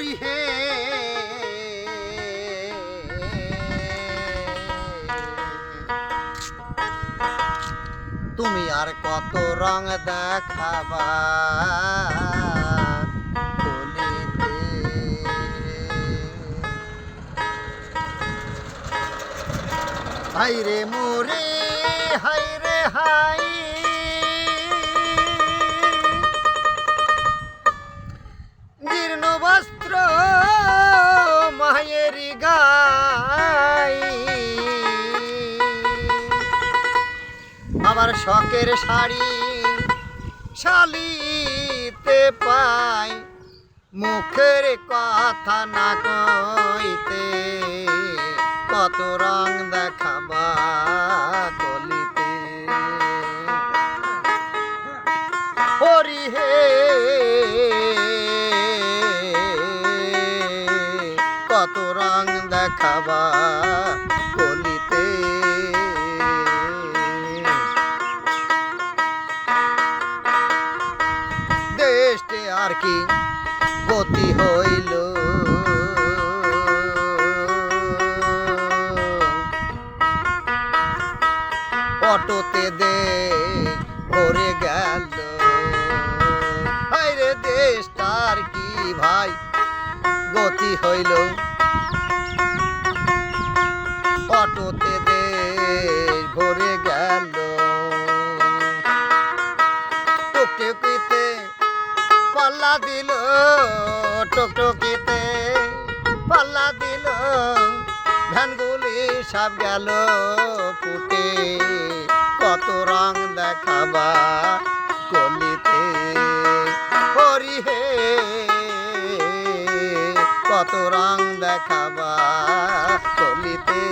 হরি হে। তুমি আর কত রং দেখাবা হাই রে মোরে হাই রে হাই। জীর্ণ বস্ত্র মায়ের গাই। আমার শখের শাড়ি শালিতে পাই, মুখের কথা না কইতে কত রং দেখাবা রং দেখাবা কলিতে দেশে আর কি গতি হইল। অটোতে দে ভরে গেল। দেশটার কি ভাই গতি হইল। পাল্লা দিল টুকটুকিতে, পাল্লা দিল, ধানগুলি সব গেল ফুটে। কত রং দেখাবা কলিতে হরি হে, কত রং দেখাবা কলিতে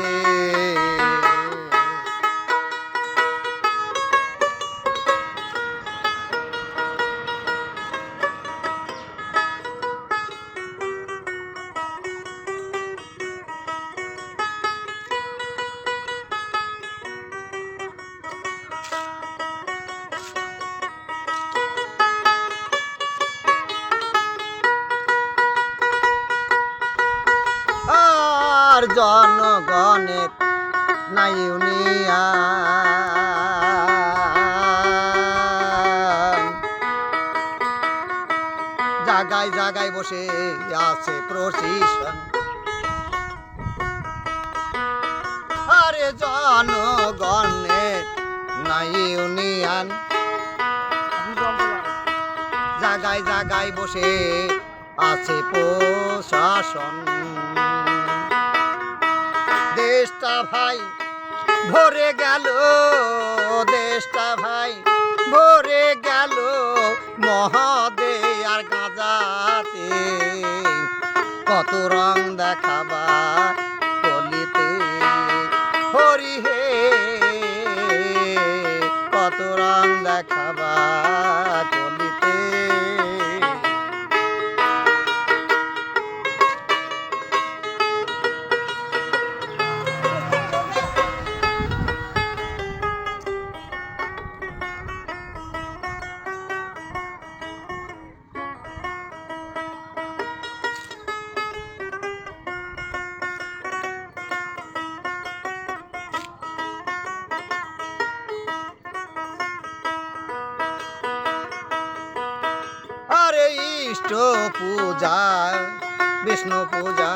জনগণের নাই ইউনিয়ন জাগায় জাগায় বসে আছে প্রশিসন আরে জনগণের নাই ইউনিয়ন জাগায় জাগায় বসে আছে প্রশাসন। দেশটা ভাই, ভরে গেল দেশটা ভাই, ভরে গেল মহাদে আর গাঁজাতে। কত রং দেখাবা কলিতে, হরি হে, কত রং দেখাবা ইষ্ট পূজা বিষ্ণু পূজা।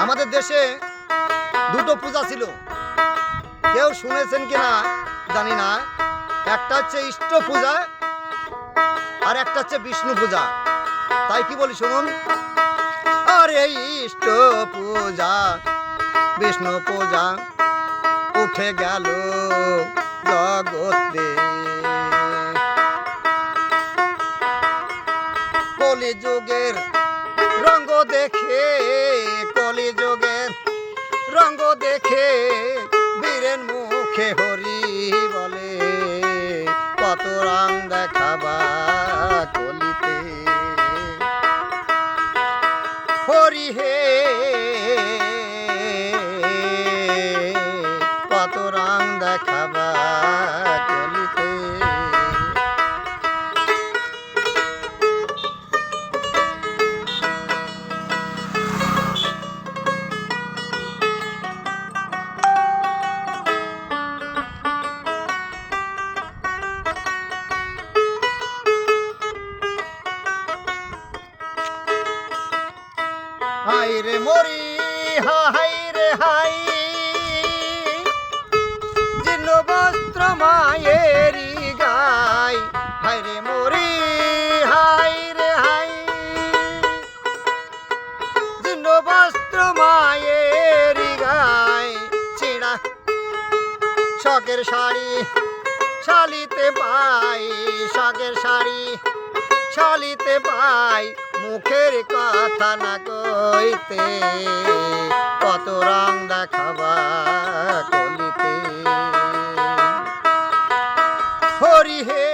আমাদের দেশে দুটো পূজা ছিল। কেউ শুনেছেন কিনা জানি না। একটা হচ্ছে ইষ্ট পূজা আর একটা হচ্ছে বিষ্ণু পূজা। তাই কি বলি শুনুন? আরে ইষ্ট পূজা, বিষ্ণু পূজা, উঠে গেল জগতে। কলি যুগের রঙ্গ দেখে, কলি যুগের রঙ্গ দেখে বীরেন মুখে হরি বলে। কত রং দেখাবা কলিতে। হরি হে শাগের শাড়ি, শালিতে পাই শাগের শাড়ি, শালিতে পাই মুখের কথা না কইতে। কত রং দেখাবা কলিতে। হরি হে